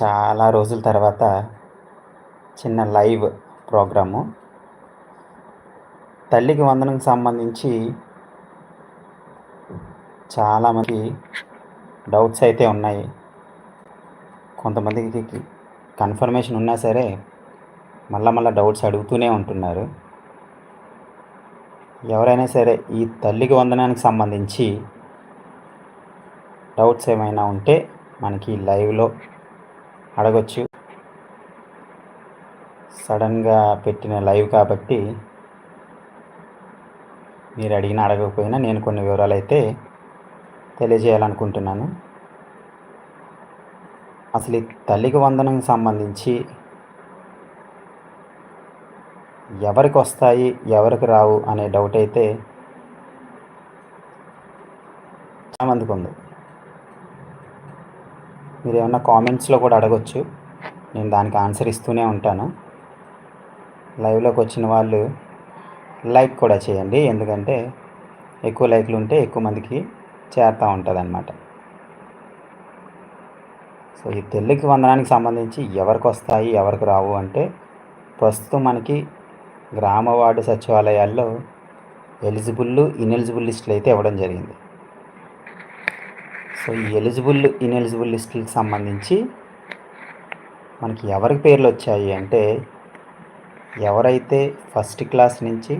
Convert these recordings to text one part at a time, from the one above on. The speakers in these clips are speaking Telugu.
చాలా రోజుల తర్వాత చిన్న లైవ్ ప్రోగ్రాము. తల్లికి వందనకు సంబంధించి చాలామంది డౌట్స్ అయితే ఉన్నాయి. కొంతమందికి కన్ఫర్మేషన్ ఉన్నా సరే మళ్ళా మళ్ళీ డౌట్స్ అడుగుతూనే ఉంటున్నారు. ఎవరైనా సరే ఈ తల్లికి వందనానికి సంబంధించి డౌట్స్ ఏమైనా ఉంటే మనకి లైవ్లో అడగొచ్చు. సడన్గా పెట్టిన లైవ్ కాబట్టి మీరు అడిగిన అడగకపోయినా నేను కొన్ని వివరాలు అయితే తెలియజేయాలనుకుంటున్నాను. అసలు ఈ తల్లికి వందనం సంబంధించి ఎవరికి వస్తాయి ఎవరికి రావు అనే డౌట్ అయితే చాలామందికి ఉంది. మీరు ఏమన్నా కామెంట్స్లో కూడా అడగచ్చు. నేను దానికి ఆన్సర్ ఇస్తూనే ఉంటాను. లైవ్లోకి వచ్చిన వాళ్ళు లైక్ కూడా చేయండి. ఎందుకంటే ఎక్కువ లైక్లు ఉంటే ఎక్కువ మందికి చేరుతూ ఉంటుంది అనమాట సో ఈ తెలుగు వందనానికి సంబంధించి ఎవరికి వస్తాయి ఎవరికి రావు అంటే ప్రస్తుతం మనకి గ్రామ వార్డు సచివాలయాల్లో ఎలిజిబుల్ ఇన్ఎలిజిబుల్ లిస్టులు అయితే ఇవ్వడం జరిగింది. సో ఈ ఎలిజిబుల్ ఇన్ఎలిజిబుల్ లిస్టులకు సంబంధించి మనకి ఎవరికి పేర్లు వచ్చాయి అంటే ఎవరైతే ఫస్ట్ క్లాస్ నుంచి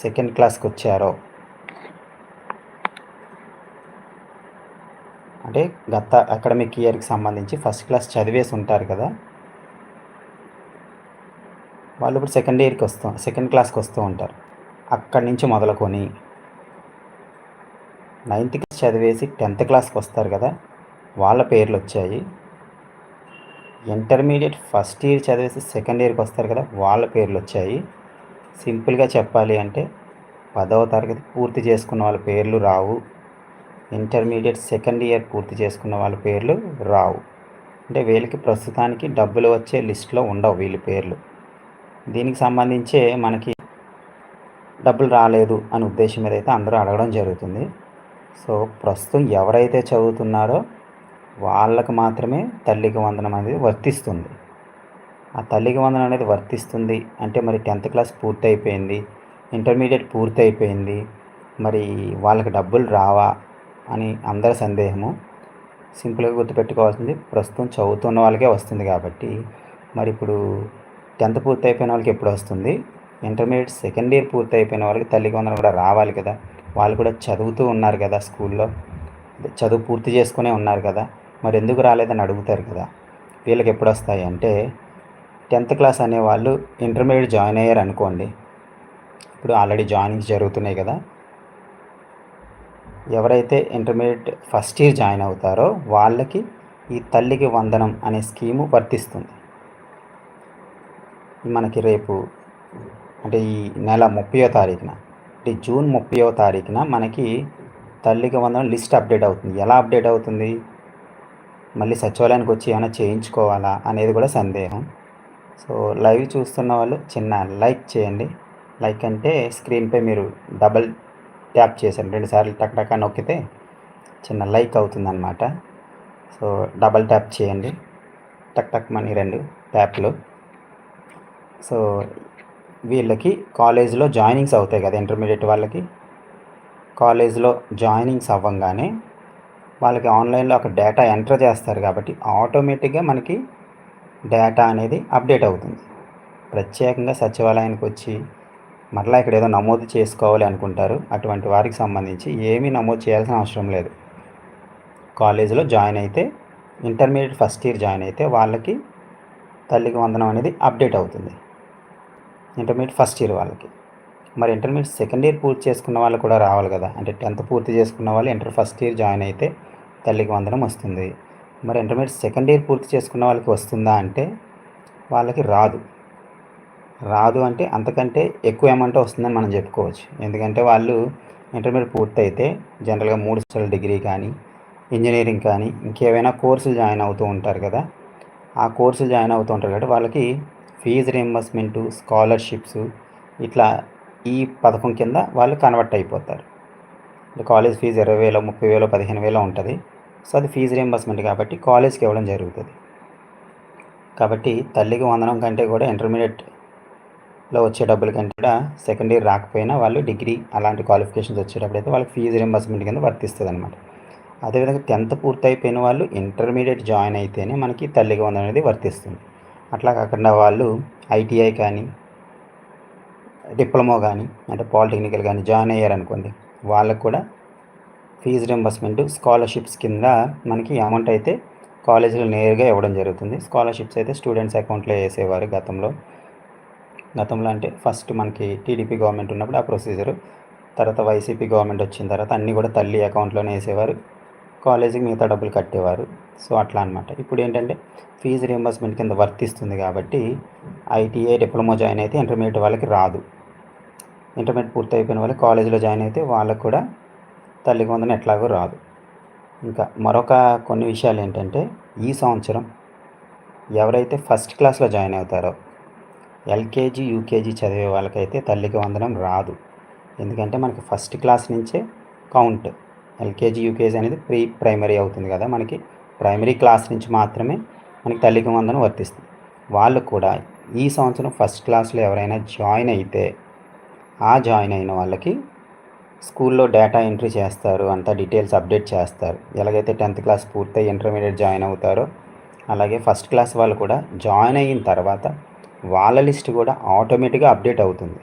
సెకండ్ క్లాస్కి వచ్చారో అంటే గత అకాడమిక్ ఇయర్కి సంబంధించి ఫస్ట్ క్లాస్ చదివేసి ఉంటారు కదా వాళ్ళు ఇప్పుడు సెకండ్ ఇయర్కి వస్తూ సెకండ్ క్లాస్కి వస్తూ ఉంటారు. అక్కడి నుంచి మొదలుకొని నైన్త్ చదివేసి టెన్త్ క్లాస్కి వస్తారు కదా వాళ్ళ పేర్లు వచ్చాయి. ఇంటర్మీడియట్ ఫస్ట్ ఇయర్ చదివేసి సెకండ్ ఇయర్కి వస్తారు కదా వాళ్ళ పేర్లు వచ్చాయి. సింపుల్గా చెప్పాలి అంటే పదవ తరగతి పూర్తి చేసుకున్న వాళ్ళ పేర్లు రావు. ఇంటర్మీడియట్ సెకండ్ ఇయర్ పూర్తి చేసుకున్న వాళ్ళ పేర్లు రావు. అంటే వీళ్ళకి ప్రస్తుతానికి డబ్బులు వచ్చే లిస్ట్లో ఉండవు వీళ్ళ పేర్లు. దీనికి సంబంధించే మనకి డబ్బులు రాలేదు అనే ఉద్దేశం మీద అయితే అందరూ అడగడం జరుగుతుంది. సో ప్రస్తుతం ఎవరైతే చదువుతున్నారో వాళ్ళకు మాత్రమే తల్లికి వందనం అనేది వర్తిస్తుంది. ఆ తల్లికి వందనం అనేది వర్తిస్తుంది అంటే మరి టెన్త్ క్లాస్ పూర్తి అయిపోయింది ఇంటర్మీడియట్ పూర్తయిపోయింది మరి వాళ్ళకి డబ్బులు రావా అని అందరి సందేహము సింపుల్గా గుర్తుపెట్టుకోవాల్సింది ప్రస్తుతం చదువుతున్న వాళ్ళకే వస్తుంది కాబట్టి మరి ఇప్పుడు టెన్త్ పూర్తి అయిపోయిన వాళ్ళకి ఎప్పుడు వస్తుంది? ఇంటర్మీడియట్ సెకండ్ ఇయర్ పూర్తి అయిపోయిన వాళ్ళకి తల్లికి వందనం కూడా రావాలి కదా. వాళ్ళు కూడా చదువుతూ ఉన్నారు కదా స్కూల్లో. చదువు పూర్తి చేసుకునే ఉన్నారు కదా. మరి ఎందుకు రాలేదని అడుగుతారు కదా. వీళ్ళకి ఎప్పుడు వస్తాయి అంటే టెన్త్ క్లాస్ అనేవాళ్ళు ఇంటర్మీడియట్ జాయిన్ అయ్యారు అనుకోండి. ఇప్పుడు ఆల్రెడీ జాయినింగ్స్ జరుగుతున్నాయి కదా. ఎవరైతే ఇంటర్మీడియట్ ఫస్ట్ ఇయర్ జాయిన్ అవుతారో వాళ్ళకి ఈ తల్లికి వందనం అనే స్కీము వర్తిస్తుంది. మనకి రేపు అంటే ఈ నెల ముప్పయో తారీఖున అంటే జూన్ ముప్పయో తారీఖున మనకి తల్లికి వందనం లిస్ట్ అప్డేట్ అవుతుంది. ఎలా అప్డేట్ అవుతుంది? మళ్ళీ సచివాలయానికి వచ్చి ఏమైనా చేయించుకోవాలా అనేది కూడా సందేహం. సో లైవ్ చూస్తున్న వాళ్ళు చిన్న లైక్ చేయండి. లైక్ అంటే స్క్రీన్పై మీరు డబల్ ట్యాప్ చేశాను రెండుసార్లు టక్ టక్ నొక్కితే చిన్న లైక్ అవుతుందన్నమాట. సో డబల్ ట్యాప్ చేయండి. టక్ టక్ మనీ రెండు ట్యాప్లు. సో వీళ్ళకి కాలేజ్లో జాయినింగ్స్ అవుతాయి కదా ఇంటర్మీడియట్ వాళ్ళకి. కాలేజ్లో జాయినింగ్స్ అవ్వంగానే వాళ్ళకి ఆన్లైన్లో ఒక డేటా ఎంటర్ చేస్తారు కాబట్టి ఆటోమేటిక్గా మనకి డేటా అనేది అప్డేట్ అవుతుంది. ప్రత్యేకంగా సచివాలయానికి వచ్చి మరలా ఇక్కడ ఏదో నమోదు చేసుకోవాలి అనుకుంటారు. అటువంటి వారికి సంబంధించి ఏమీ నమోదు చేయాల్సిన అవసరం లేదు. కాలేజీలో జాయిన్ అయితే ఇంటర్మీడియట్ ఫస్ట్ ఇయర్ జాయిన్ అయితే వాళ్ళకి తల్లికి వందనం అనేది అప్డేట్ అవుతుంది. ఇంటర్మీడియట్ ఫస్ట్ ఇయర్ వాళ్ళకి. మరి ఇంటర్మీడియట్ సెకండ్ ఇయర్ పూర్తి చేసుకున్న వాళ్ళు కూడా రావాలి కదా. అంటే టెన్త్ పూర్తి చేసుకున్న వాళ్ళు ఇంటర్ ఫస్ట్ ఇయర్ జాయిన్ అయితే తల్లికి వందనం వస్తుంది. మరి ఇంటర్మీడియట్ సెకండ్ ఇయర్ పూర్తి చేసుకున్న వాళ్ళకి వస్తుందా అంటే వాళ్ళకి రాదు. రాదు అంటే అంతకంటే ఎక్కువ అమౌంట్ వస్తుందని మనం చెప్పుకోవచ్చు. ఎందుకంటే వాళ్ళు ఇంటర్మీడియట్ పూర్తయితే జనరల్గా మూడు సంవత్సరాల డిగ్రీ కానీ ఇంజనీరింగ్ కానీ ఇంకేవైనా కోర్సులు జాయిన్ అవుతూ ఉంటారు కదా. ఆ కోర్సులు జాయిన్ అవుతూ ఉంటారు కాబట్టి వాళ్ళకి ఫీజు రియంబర్స్మెంటు స్కాలర్షిప్స్ ఇట్లా ఈ పథకం కింద వాళ్ళు కన్వర్ట్ అయిపోతారు. కాలేజ్ ఫీజు ఇరవై వేలు ముప్పై వేలు పదిహేను వేలు ఉంటుంది. సో అది ఫీజు రియంబర్స్మెంట్ కాబట్టి కాలేజ్కి ఇవ్వడం జరుగుతుంది. కాబట్టి తల్లికి వందనం కంటే కూడా ఇంటర్మీడియట్లో వచ్చే డబ్బుల కంటే కూడా సెకండ్ ఇయర్ రాకపోయినా వాళ్ళు డిగ్రీ అలాంటి క్వాలిఫికేషన్స్ వచ్చేటప్పుడు అయితే వాళ్ళకి ఫీజు రింబర్స్మెంట్ కింద వర్తిస్తుంది అనమాట అదేవిధంగా టెన్త్ పూర్తి అయిపోయిన వాళ్ళు ఇంటర్మీడియట్ జాయిన్ అయితేనే మనకి తల్లికి వందనం అనేది వర్తిస్తుంది. అట్లా కాకుండా వాళ్ళు ఐటీఐ కానీ డిప్లొమో కానీ అంటే పాలిటెక్నికల్ కానీ జాయిన్ అయ్యారనుకోండి వాళ్ళకు కూడా ఫీజు రింబర్స్మెంట్ స్కాలర్షిప్స్ కింద మనకి అమౌంట్ అయితే కాలేజీలో నేరుగా ఇవ్వడం జరుగుతుంది. స్కాలర్షిప్స్ అయితే స్టూడెంట్స్ అకౌంట్లో వేసేవారు గతంలో. గతంలో అంటే ఫస్ట్ మనకి టీడీపీ గవర్నమెంట్ ఉన్నప్పుడు ఆ ప్రొసీజర్. తర్వాత వైసీపీ గవర్నమెంట్ వచ్చిన తర్వాత అన్నీ కూడా తల్లి అకౌంట్లోనే వేసేవారు. కాలేజీకి మిగతా డబ్బులు కట్టేవారు. సో అట్లా అనమాట ఇప్పుడు ఏంటంటే ఫీజు రియంబర్స్మెంట్ కింద వర్తిస్తుంది కాబట్టి ఐటీఐ డిప్లొమా జాయిన్ అయితే ఇంటర్మీడియట్ వాళ్ళకి రాదు. ఇంటర్మీడియట్ పూర్తి అయిపోయిన వాళ్ళకి కాలేజీలో జాయిన్ అయితే వాళ్ళకు కూడా తల్లికి వందన ఎట్లాగో రాదు. ఇంకా మరొక కొన్ని విషయాలు ఏంటంటే ఈ సంవత్సరం ఎవరైతే ఫస్ట్ క్లాస్లో జాయిన్ అవుతారో ఎల్కేజీ యూకేజీ చదివే వాళ్ళకైతే తల్లికి వందనం రాదు. ఎందుకంటే మనకి ఫస్ట్ క్లాస్ నుంచే కౌంట్. ఎల్కేజీ యూకేజీ అనేది ప్రీ ప్రైమరీ అవుతుంది కదా మనకి. ప్రైమరీ క్లాస్ నుంచి మాత్రమే మనకి తల్లికి వందనం వర్తిస్తుంది. వాళ్ళు కూడా ఈ సంవత్సరం ఫస్ట్ క్లాస్లో ఎవరైనా జాయిన్ అయితే ఆ జాయిన్ అయిన వాళ్ళకి స్కూల్లో డేటా ఎంట్రీ చేస్తారు అంతా డీటెయిల్స్ అప్డేట్ చేస్తారు. ఎలాగైతే టెన్త్ క్లాస్ పూర్తయి ఇంటర్మీడియట్ జాయిన్ అవుతారో అలాగే ఫస్ట్ క్లాస్ వాళ్ళు కూడా జాయిన్ అయిన తర్వాత వాళ్ళ లిస్ట్ కూడా ఆటోమేటిక్గా అప్డేట్ అవుతుంది.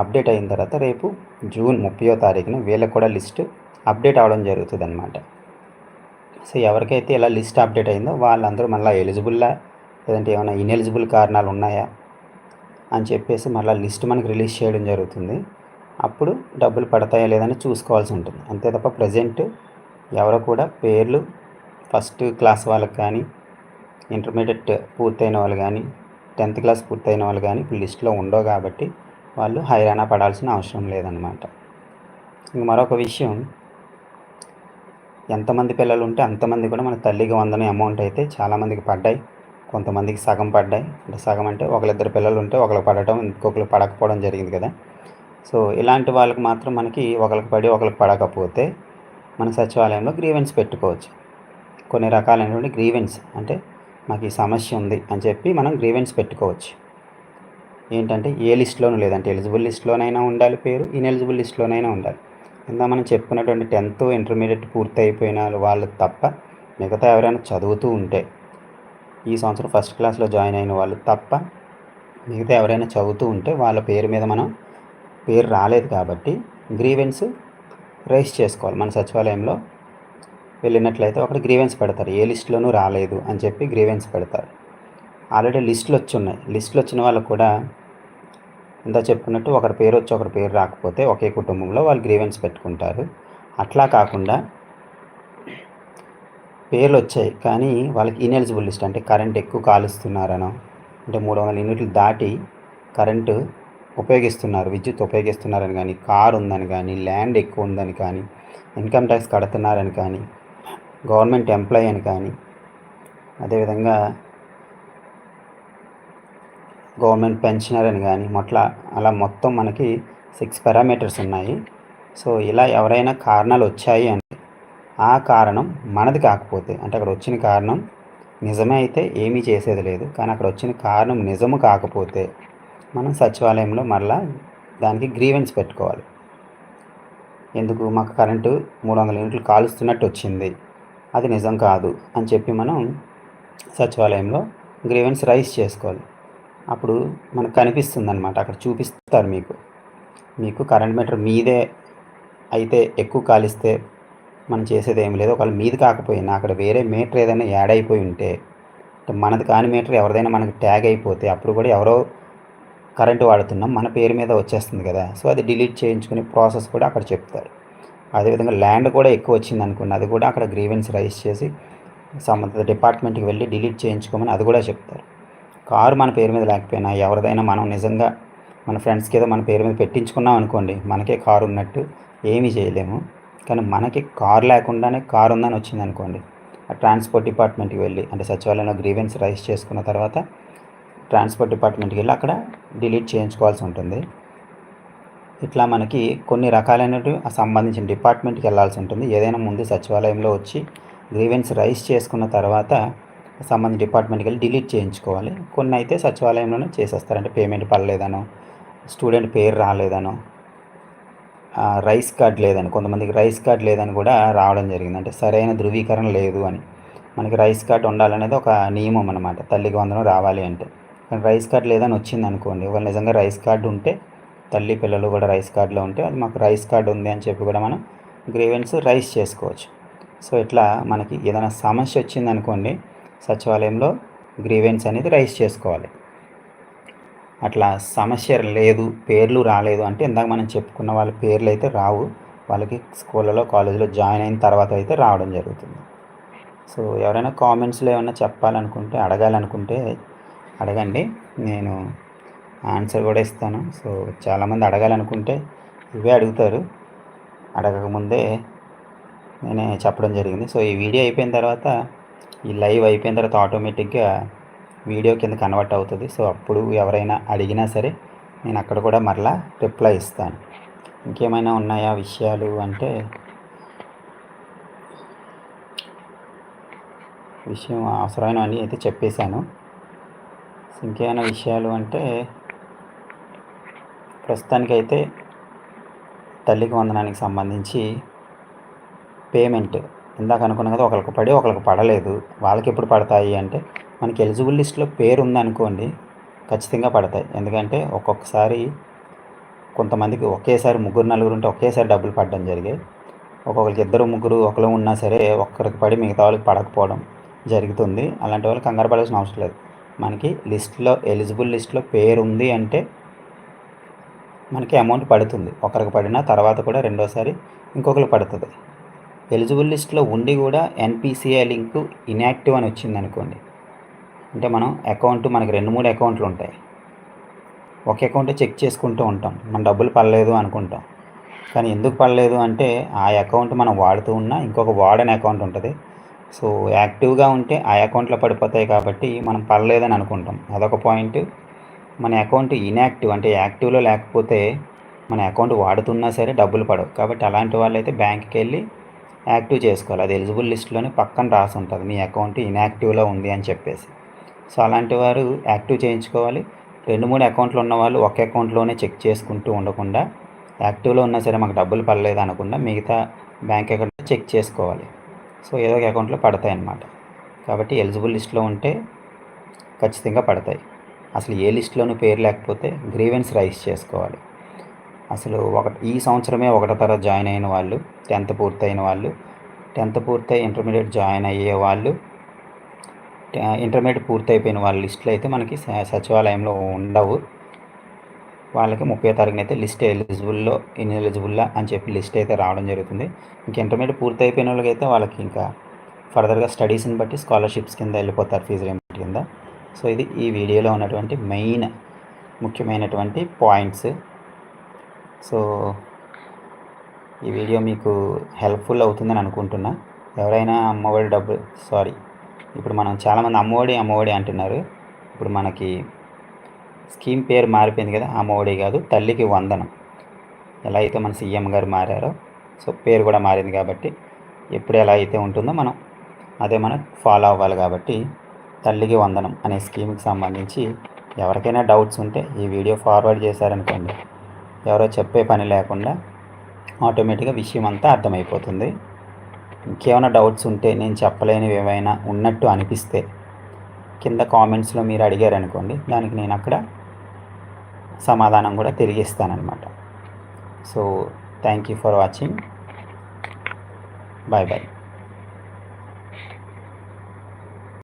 అప్డేట్ అయిన తర్వాత రేపు జూన్ ముప్పయో తారీఖున వీళ్ళకి కూడా లిస్ట్ అప్డేట్ అవడం జరుగుతుంది అనమాట సో ఎవరికైతే ఇలా లిస్ట్ అప్డేట్ అయిందో వాళ్ళందరూ మళ్ళీ ఎలిజిబుల్లా లేదంటే ఏమైనా ఇన్ఎలిజిబుల్ కారణాలు ఉన్నాయా అని చెప్పేసి మళ్ళీ లిస్ట్ మనకి రిలీజ్ చేయడం జరుగుతుంది. అప్పుడు డబ్బులు పడతాయా లేదని చూసుకోవాల్సి ఉంటుంది. అంతే తప్ప ప్రజెంట్ ఎవరు కూడా పేర్లు ఫస్ట్ క్లాస్ వాళ్ళకి కానీ ఇంటర్మీడియట్ పూర్తయిన వాళ్ళు కానీ టెన్త్ క్లాస్ పూర్తయిన వాళ్ళు కానీ ఇప్పుడు లిస్ట్లో ఉండవు కాబట్టి వాళ్ళు హైరాణ పడాల్సిన అవసరం లేదనమాట ఇంక మరొక విషయం ఎంతమంది పిల్లలు ఉంటే అంతమంది కూడా మన తల్లికి వందన అమౌంట్ అయితే చాలామందికి పడ్డాయి. కొంతమందికి సగం పడ్డాయి. అంటే సగం అంటే ఒకరిద్దరు పిల్లలు ఉంటే ఒకరికి పడటం ఇంకొకరు పడకపోవడం జరిగింది కదా. సో ఇలాంటి వాళ్ళకి మాత్రం మనకి ఒకరికి పడి ఒకరికి పడకపోతే మన సచివాలయంలో గ్రీవెన్స్ పెట్టుకోవచ్చు. కొన్ని రకాలైనటువంటి గ్రీవెన్స్ అంటే మాకు ఈ సమస్య ఉంది అని చెప్పి మనం గ్రీవెన్స్ పెట్టుకోవచ్చు. ఏంటంటే ఏ లిస్ట్లోనూ లేదంటే ఎలిజిబుల్ లిస్ట్లోనైనా ఉండాలి పేరు ఇన్ఎలిజిబుల్ లిస్ట్లోనైనా ఉండాలి. ఇందా మనం చెప్పుకున్నటువంటి టెన్త్ ఇంటర్మీడియట్ పూర్తి అయిపోయిన వాళ్ళు తప్ప మిగతా ఎవరైనా చదువుతూ ఉంటే ఈ సంవత్సరం ఫస్ట్ క్లాస్లో జాయిన్ అయిన వాళ్ళు తప్ప మిగతా ఎవరైనా చదువుతూ ఉంటే వాళ్ళ పేరు మీద మనం పేరు రాలేదు కాబట్టి గ్రీవెన్స్ రైస్ చేసుకోవాలి. మన సచివాలయంలో వెళ్ళినట్లయితే ఒకటి గ్రీవెన్స్ పెడతారు. ఏ లిస్టులోనూ రాలేదు అని చెప్పి గ్రీవెన్స్ పెడతారు. ఆల్రెడీ లిస్టులు వచ్చి ఉన్నాయి. లిస్టులు వచ్చిన వాళ్ళకు కూడా ఇంత చెప్పుకున్నట్టు ఒకరి పేరు వచ్చి ఒకరి పేరు రాకపోతే ఒకే కుటుంబంలో వాళ్ళు గ్రీవెన్స్ పెట్టుకుంటారు. అట్లా కాకుండా పేర్లు వచ్చాయి. కానీ వాళ్ళకి ఇన్ఎలిజిబుల్ లిస్ట్ అంటే కరెంట్ ఎక్కువ కాలుస్తున్నారనో అంటే మూడు వందల యూనిట్లు దాటి కరెంటు ఉపయోగిస్తున్నారు విద్యుత్ ఉపయోగిస్తున్నారని కానీ కార్ ఉందని కానీ ల్యాండ్ ఎక్కువ ఉందని కానీ ఇన్కమ్ ట్యాక్స్ కడుతున్నారని కానీ గవర్నమెంట్ ఎంప్లాయీ అని కానీ అదేవిధంగా గవర్నమెంట్ పెన్షనర్ అని కానీ మొట్ల అలా మొత్తం మనకి సిక్స్ పారామీటర్స్ ఉన్నాయి. సో ఇలా ఎవరైనా కారణాలు వచ్చాయి అంటే ఆ కారణం మనది కాకపోతే అంటే అక్కడ వచ్చిన కారణం నిజమే అయితే ఏమీ చేసేది లేదు. కానీ అక్కడ వచ్చిన కారణం నిజము కాకపోతే మనం సచివాలయంలో మరలా దానికి గ్రీవెన్స్ పెట్టుకోవాలి. ఎందుకు? మాకు కరెంటు మూడు వందల యూనిట్లు కాలుస్తున్నట్టు వచ్చింది. అది నిజం కాదు అని చెప్పి మనం సచివాలయంలో గ్రీవెన్స్ రైస్ చేసుకోవాలి. అప్పుడు మనకు కనిపిస్తుంది అనమాట అక్కడ చూపిస్తారు మీకు. మీకు కరెంట్ మీటర్ మీదే అయితే ఎక్కువ కాలిస్తే మనం చేసేది ఏం లేదు. ఒకవేళ మీది కాకపోయినా అక్కడ వేరే మీటర్ ఏదైనా యాడ్ అయిపోయి ఉంటే మనది కాని మీటర్ ఎవరిదైనా మనకి ట్యాగ్ అయిపోతే అప్పుడు కూడా ఎవరో కరెంటు వాడుతున్నాం మన పేరు మీద వచ్చేస్తుంది కదా. సో అది డిలీట్ చేయించుకునే ప్రాసెస్ కూడా అక్కడ చెప్తారు. అదేవిధంగా ల్యాండ్ కూడా ఎక్కువ వచ్చింది అనుకోండి అది కూడా అక్కడ గ్రీవెన్స్ రైజ్ చేసి సంబంధిత డిపార్ట్మెంట్కి వెళ్ళి డిలీట్ చేయించుకోమని అది కూడా చెప్తారు. కారు మన పేరు మీద లేకపోయినా ఎవరిదైనా మనం నిజంగా మన ఫ్రెండ్స్కి ఏదో మన పేరు మీద పెట్టించుకున్నాం అనుకోండి మనకే కారు ఉన్నట్టు ఏమీ చేయలేము. కానీ మనకి కారు లేకుండానే కారు ఉందని వచ్చింది అనుకోండి ఆ ట్రాన్స్పోర్ట్ డిపార్ట్మెంట్కి వెళ్ళి అంటే సచివాలయంలో గ్రీవెన్స్ రైజ్ చేసుకున్న తర్వాత ట్రాన్స్పోర్ట్ డిపార్ట్మెంట్కి వెళ్ళి అక్కడ డిలీట్ చేయించుకోవాల్సి ఉంటుంది. ఇట్లా మనకి కొన్ని రకాలైనటు సంబంధించిన డిపార్ట్మెంట్కి వెళ్ళాల్సి ఉంటుంది. ఏదైనా ముందు సచివాలయంలో వచ్చి గ్రీవెన్స్ రైజ్ చేసుకున్న తర్వాత సంబంధించిన డిపార్ట్మెంట్కి వెళ్ళి డిలీట్ చేయించుకోవాలి. కొన్ని అయితే సచివాలయంలోనే చేసేస్తారు. అంటే పేమెంట్ పడలేదనో స్టూడెంట్ పేరు రాలేదనో రైస్ కార్డ్ లేదని కొంతమందికి రైస్ కార్డ్ లేదని కూడా రావడం జరిగింది. అంటే సరైన ధృవీకరణ లేదు అని. మనకి రైస్ కార్డ్ ఉండాలనేది ఒక నియమం అనమాట తల్లికి వందనం రావాలి అంటే. కానీ రైస్ కార్డ్ లేదని వచ్చింది అనుకోండి. ఒకవేళ నిజంగా రైస్ కార్డు ఉంటే తల్లి పిల్లలు కూడా రైస్ కార్డులో ఉంటే అది మాకు రైస్ కార్డు ఉంది అని చెప్పి కూడా మనం గ్రీవెన్స్ రైస్ చేసుకోవచ్చు. సో ఇట్లా మనకి ఏదైనా సమస్య వచ్చింది అనుకోండి సచివాలయంలో గ్రీవెన్స్ అనేది రైస్ చేసుకోవాలి. అట్లా సమస్య లేదు పేర్లు రాలేదు అంటే ఇందాక మనం చెప్పుకున్న వాళ్ళ పేర్లు అయితే రావు. వాళ్ళకి స్కూళ్ళలో కాలేజీలో జాయిన్ అయిన తర్వాత అయితే రావడం జరుగుతుంది. సో ఎవరైనా కామెంట్స్లో ఏమైనా చెప్పాలనుకుంటే అడగాలనుకుంటే అడగండి. నేను ఆన్సర్ కూడా ఇస్తాను. సో చాలామంది అడగాలనుకుంటే ఇవే అడుగుతారు. అడగకముందే నేనే చెప్పడం జరిగింది. సో ఈ వీడియో అయిపోయిన తర్వాత ఈ లైవ్ అయిపోయిన తర్వాత ఆటోమేటిక్గా వీడియో కింద కన్వర్ట్ అవుతుంది. సో అప్పుడు ఎవరైనా అడిగినా సరే నేను అక్కడ కూడా మరలా రిప్లై ఇస్తాను. ఇంకేమైనా ఉన్నాయా విషయాలు అంటే? విషయం అవసరమైనవన్నీ అయితే చెప్పేశాను. ఇంకేమైనా విషయాలు అంటే? ప్రస్తుతానికైతే తల్లికి వందనానికి సంబంధించి పేమెంట్ ఇందాక అనుకున్నాం కదా ఒకరికి పడి ఒకరికి పడలేదు. వాళ్ళకి ఎప్పుడు పడతాయి అంటే మనకి ఎలిజిబుల్ లిస్ట్లో పేరు ఉందనుకోండి ఖచ్చితంగా పడతాయి. ఎందుకంటే ఒక్కొక్కసారి కొంతమందికి ఒకేసారి ముగ్గురు నలుగురు ఉంటే ఒకేసారి డబ్బులు పడడం జరిగాయి. ఒక్కొక్కరికి ఇద్దరు ముగ్గురు ఒకరు ఉన్నా సరే ఒక్కరికి పడి మిగతా వాళ్ళకి పడకపోవడం జరుగుతుంది. అలాంటి వాళ్ళు కంగారు పడాల్సిన అవసరం లేదు. మనకి లిస్ట్లో ఎలిజిబుల్ లిస్ట్లో పేరు ఉంది అంటే మనకి అమౌంట్ పడుతుంది. ఒకరికి పడినా తర్వాత కూడా రెండోసారి ఇంకొకరికి పడుతుంది. ఎలిజిబుల్ లిస్ట్లో ఉండి కూడా ఎన్పిసిఐ లింక్ ఇన్యాక్టివ్ అని వచ్చింది అనుకోండి. అంటే మనం అకౌంట్ మనకి రెండు మూడు అకౌంట్లు ఉంటాయి. ఒక అకౌంట్ చెక్ చేసుకుంటూ ఉంటాం. మన డబ్బులు పడలేదు అనుకుంటాం. కానీ ఎందుకు పడలేదు అంటే ఆ అకౌంట్ మనం వాడుతూ ఉన్నా ఇంకొక వాడని అకౌంట్ ఉంటుంది. సో యాక్టివ్గా ఉంటే ఆ అకౌంట్లో పడిపోతాయి కాబట్టి మనం పడలేదని అనుకుంటాం. అదొక పాయింట్. మన అకౌంట్ ఇన్యాక్టివ్ అంటే యాక్టివ్లో లేకపోతే మన అకౌంట్ వాడుతున్నా సరే డబ్బులు పడవు. కాబట్టి అలాంటి వాళ్ళు అయితే బ్యాంక్కి వెళ్ళి యాక్టివ్ చేసుకోవాలి. అది ఎలిజిబుల్ లిస్ట్లోనే పక్కన రాసి ఉంటుంది. మీ అకౌంట్ ఇన్యాక్టివ్లో ఉంది అని చెప్పేసి. సో అలాంటి వారు యాక్టివ్ చేయించుకోవాలి. రెండు మూడు అకౌంట్లు ఉన్న వాళ్ళు ఒక అకౌంట్లోనే చెక్ చేసుకుంటూ ఉండకుండా యాక్టివ్లో ఉన్నా సరే మాకు డబ్బులు పడలేదు అనకుండా మిగతా బ్యాంక్ అకౌంట్ చెక్ చేసుకోవాలి. సో ఏదో ఒక అకౌంట్లో పడతాయి అన్నమాట. కాబట్టి ఎలిజిబుల్ లిస్ట్లో ఉంటే ఖచ్చితంగా పడతాయి. అసలు ఏ లిస్ట్లోనూ పేరు లేకపోతే గ్రీవెన్స్ రైస్ చేసుకోవాలి. అసలు ఒక ఈ సంవత్సరమే ఒకటో తరగతి జాయిన్ అయిన వాళ్ళు టెన్త్ పూర్తయిన వాళ్ళు టెన్త్ పూర్తయి ఇంటర్మీడియట్ జాయిన్ అయ్యే వాళ్ళు ఇంటర్మీడియట్ పూర్తయిపోయిన వాళ్ళ లిస్టులు అయితే మనకి సచివాలయంలో ఉండవు. వాళ్ళకి ముప్పై తారీఖున అయితే లిస్ట్ ఎలిజిబుల్లో ఇన్ ఎలిజిబుల్లా అని చెప్పి లిస్ట్ అయితే రావడం జరుగుతుంది. ఇంక ఇంటర్మీడియట్ పూర్తి అయిపోయిన వాళ్ళకి అయితే వాళ్ళకి ఇంకా ఫర్దర్గా స్టడీస్ని బట్టి స్కాలర్షిప్స్ కింద వెళ్ళిపోతారు ఫీజు రేమెంట్ కింద. సో ఇది ఈ వీడియోలో ఉన్నటువంటి మెయిన్ ముఖ్యమైనటువంటి పాయింట్స్. సో ఈ వీడియో మీకు హెల్ప్ఫుల్ అవుతుందని అనుకుంటున్నా. ఎవరైనా అమ్మఒడి డబ్బు సారీ ఇప్పుడు మనం చాలామంది అమ్మఒడి అమ్మఒడి అంటున్నారు. ఇప్పుడు మనకి స్కీమ్ పేరు మారిపోయింది కదా అమ్మఒడి కాదు తల్లికి వందనం. ఎలా అయితే మన సీఎం గారు మారారో సో పేరు కూడా మారింది కాబట్టి ఎప్పుడు ఎలా అయితే ఉంటుందో మనం అదే మనం ఫాలో అవ్వాలి కాబట్టి తల్లికి వందనం అనే స్కీమ్కి సంబంధించి ఎవరికైనా డౌట్స్ ఉంటే ఈ వీడియో ఫార్వర్డ్ చేశారనుకోండి. ఎవరో చెప్పే పని లేకుండా ఆటోమేటిక్గా విషయం అంతా అర్థమైపోతుంది. ఇంకేమైనా డౌట్స్ ఉంటే నేను చెప్పలేనివి ఏమైనా ఉన్నట్టు అనిపిస్తే కింద కామెంట్స్లో మీరు అడిగారనుకోండి దానికి నేను అక్కడ సమాధానం కూడా తిరిగి so thank you for watching bye bye